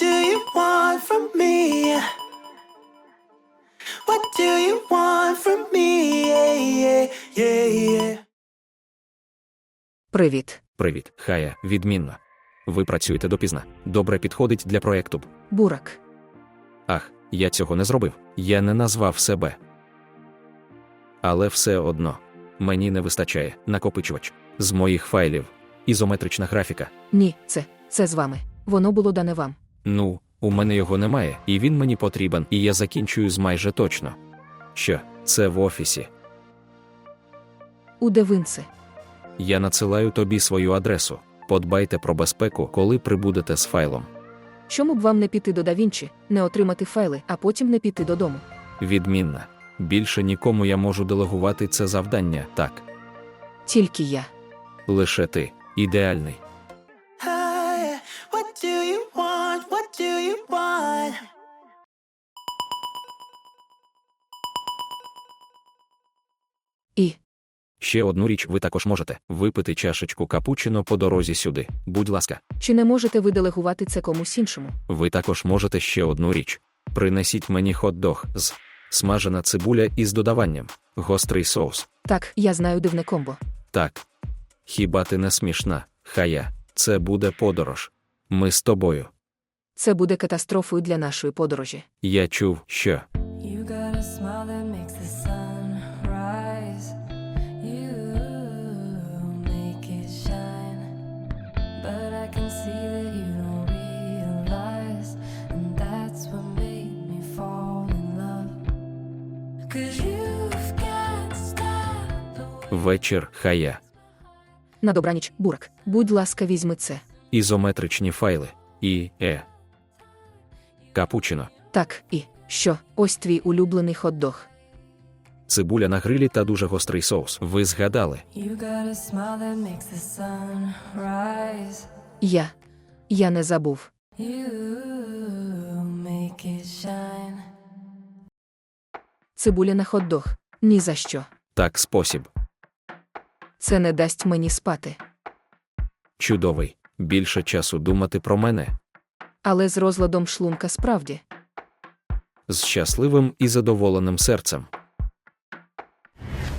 do you want from me? What do you want from me? Yeah, yeah, yeah, yeah. Привіт. Привіт, Хая, відмінно. Ви працюєте допізна. Добре підходить для проєкту. Бурак. Ах, я цього не зробив. Я не назвав себе. Але все одно мені не вистачає накопичувач з моїх файлів. Ізометрична графіка. Ні, це, це з вами. Воно було дане вам. Ну, у мене його немає, і він мені потрібен, і я закінчую з майже точно. Що, це в офісі. У Девинце. Я надсилаю тобі свою адресу. Подбайте про безпеку, коли прибудете з файлом. Чому б вам не піти до Давінчі, не отримати файли, а потім не піти додому? Відмінна. Більше нікому я можу делегувати це завдання, так. Тільки я. Лише ти ідеальний. Ще одну річ ви також можете випити чашечку капучино по дорозі сюди. Будь ласка, чи не можете ви делегувати це комусь іншому? ви також можете ще одну річ. Принесіть мені хот-дог з смажена цибуля із додаванням, гострий соус. Так, я знаю дивне комбо. Так. Хіба ти не смішна, хая, це буде подорож. Ми з тобою. Це буде катастрофою для нашої подорожі. Я чув, що вечір хая. На добраніч, бурак. Будь ласка, візьми це. Ізометричні файли. І е. Капучино. Так, і що? Ось твій улюблений хот-дог. Цибуля на грилі та дуже гострий соус. Ви згадали? You got a smile that makes the sun rise. Я. Я не забув. You make it shine. Цибуля на хот-дог. Ні за що. Так, спосіб. Це не дасть мені спати. Чудовий. Більше часу думати про мене. Але з розладом шлунка справді. З щасливим і задоволеним серцем.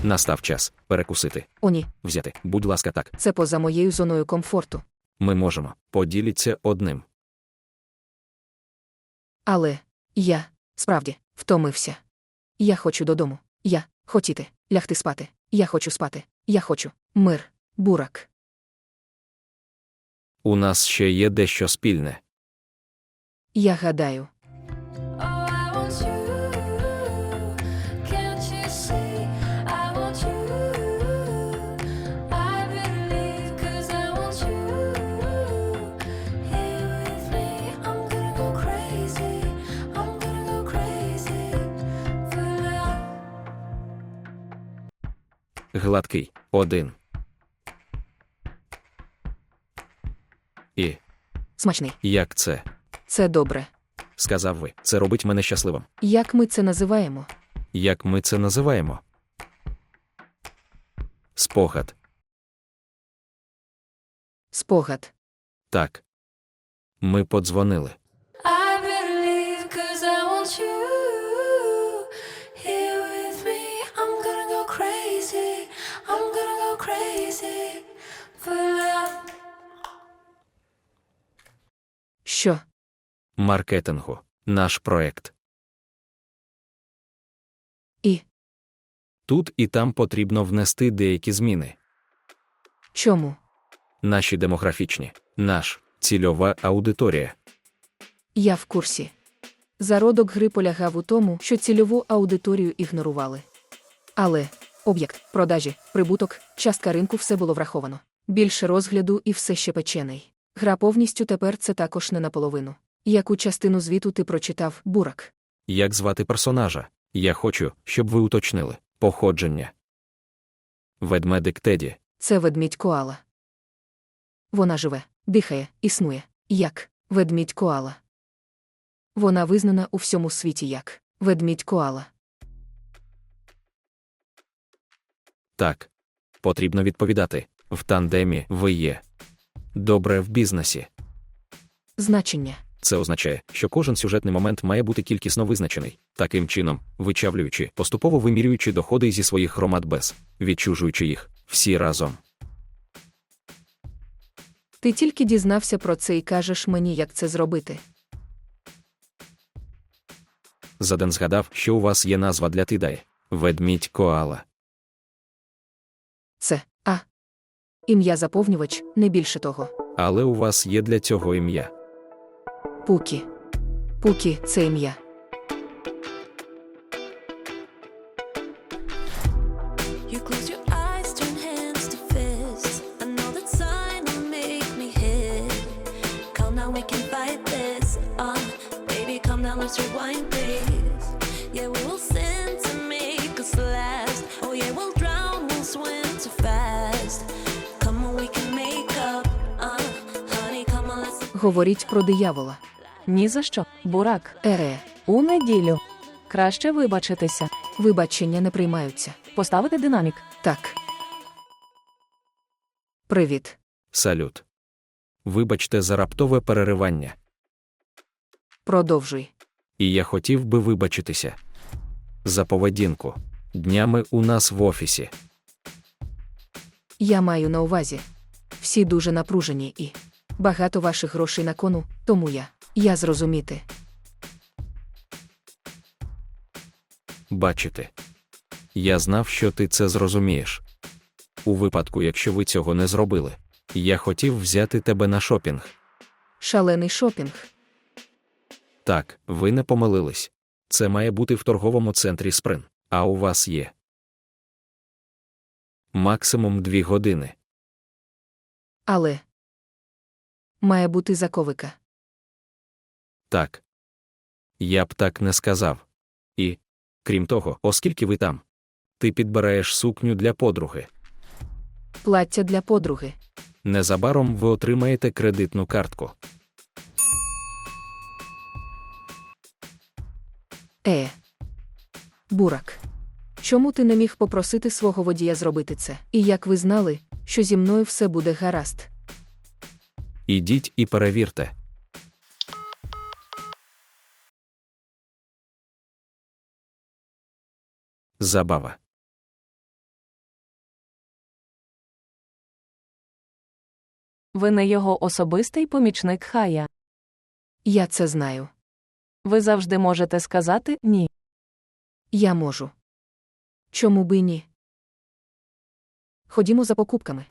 Настав час перекусити, О, ні, взяти. Будь ласка, так. це поза моєю зоною комфорту. Ми можемо. Поділіться одним. Але я, справді, втомився. Я хочу додому. Я хотіти, лягти спати. Я хочу спати. Я хочу. Мир, бурак. У нас ще є дещо спільне. Я гадаю, Гладкий. Один. І смачний. як це? Це добре. Сказав ви. Це робить мене щасливим. Як ми це називаємо? Як ми це називаємо? Спогад. Спогад. Так. Ми подзвонили. Маркетингу. Наш проект. І Тут і там потрібно внести деякі зміни. чому? Наші демографічні, наш цільова аудиторія. Я в курсі. Зародок гри полягав у тому, що цільову аудиторію ігнорували. Але об'єкт, продажі, прибуток, частка ринку все було враховано. Більше розгляду і все ще печений. Гра повністю тепер це також не наполовину. Яку частину звіту ти прочитав, бурак? Як звати персонажа? Я хочу, щоб ви уточнили походження. Ведмедик Теді. Це ведмідь коала. Вона живе, дихає, існує. Як ведмідь коала. Вона визнана у всьому світі як ведмідь коала. Так. Потрібно відповідати. В тандемі ви є. Добре в бізнесі. Значення Це означає, що кожен сюжетний момент має бути кількісно визначений, таким чином, вичавлюючи, поступово вимірюючи доходи зі своїх громад без, відчужуючи їх всі разом. Ти тільки дізнався про це і кажеш мені, як це зробити. Заден згадав, що у вас є назва для Тидаї – ведмідь Коала. Це А. Ім'я заповнювач, не більше того. Але у вас є для цього ім'я. Пукі. Пукі це ім'я. Uh, let's rewind this. Yeah, we will sin to make us last. Oh yeah, we'll drown, we'll swim too fast. Come on, we can make up. Uh, honey, come on, let's. Говоріть про диявола. Ні за що, бурак. Ере. У неділю. Краще вибачитися. Вибачення не приймаються. Поставити динамік. Так. Привіт. Салют. Вибачте за раптове переривання. Продовжуй. І я хотів би вибачитися. За поведінку. Днями у нас в офісі. Я маю на увазі. Всі дуже напружені і багато ваших грошей на кону, тому я. Я зрозуміти. Бачите. Я знав, що ти це зрозумієш. У випадку, якщо ви цього не зробили, я хотів взяти тебе на шопінг. Шалений шопінг. Так, ви не помилились. Це має бути в торговому центрі Сприн, а у вас є. Максимум дві години. Але має бути заковика. Так. Я б так не сказав. І, крім того, оскільки ви там, ти підбираєш сукню для подруги. Плаття для подруги. Незабаром ви отримаєте кредитну картку. Е. Бурак. Чому ти не міг попросити свого водія зробити це? І як ви знали, що зі мною все буде гаразд? Ідіть і перевірте. Забава. Ви не його особистий помічник Хая. Я це знаю. Ви завжди можете сказати ні. Я можу. Чому би й ні? Ходімо за покупками.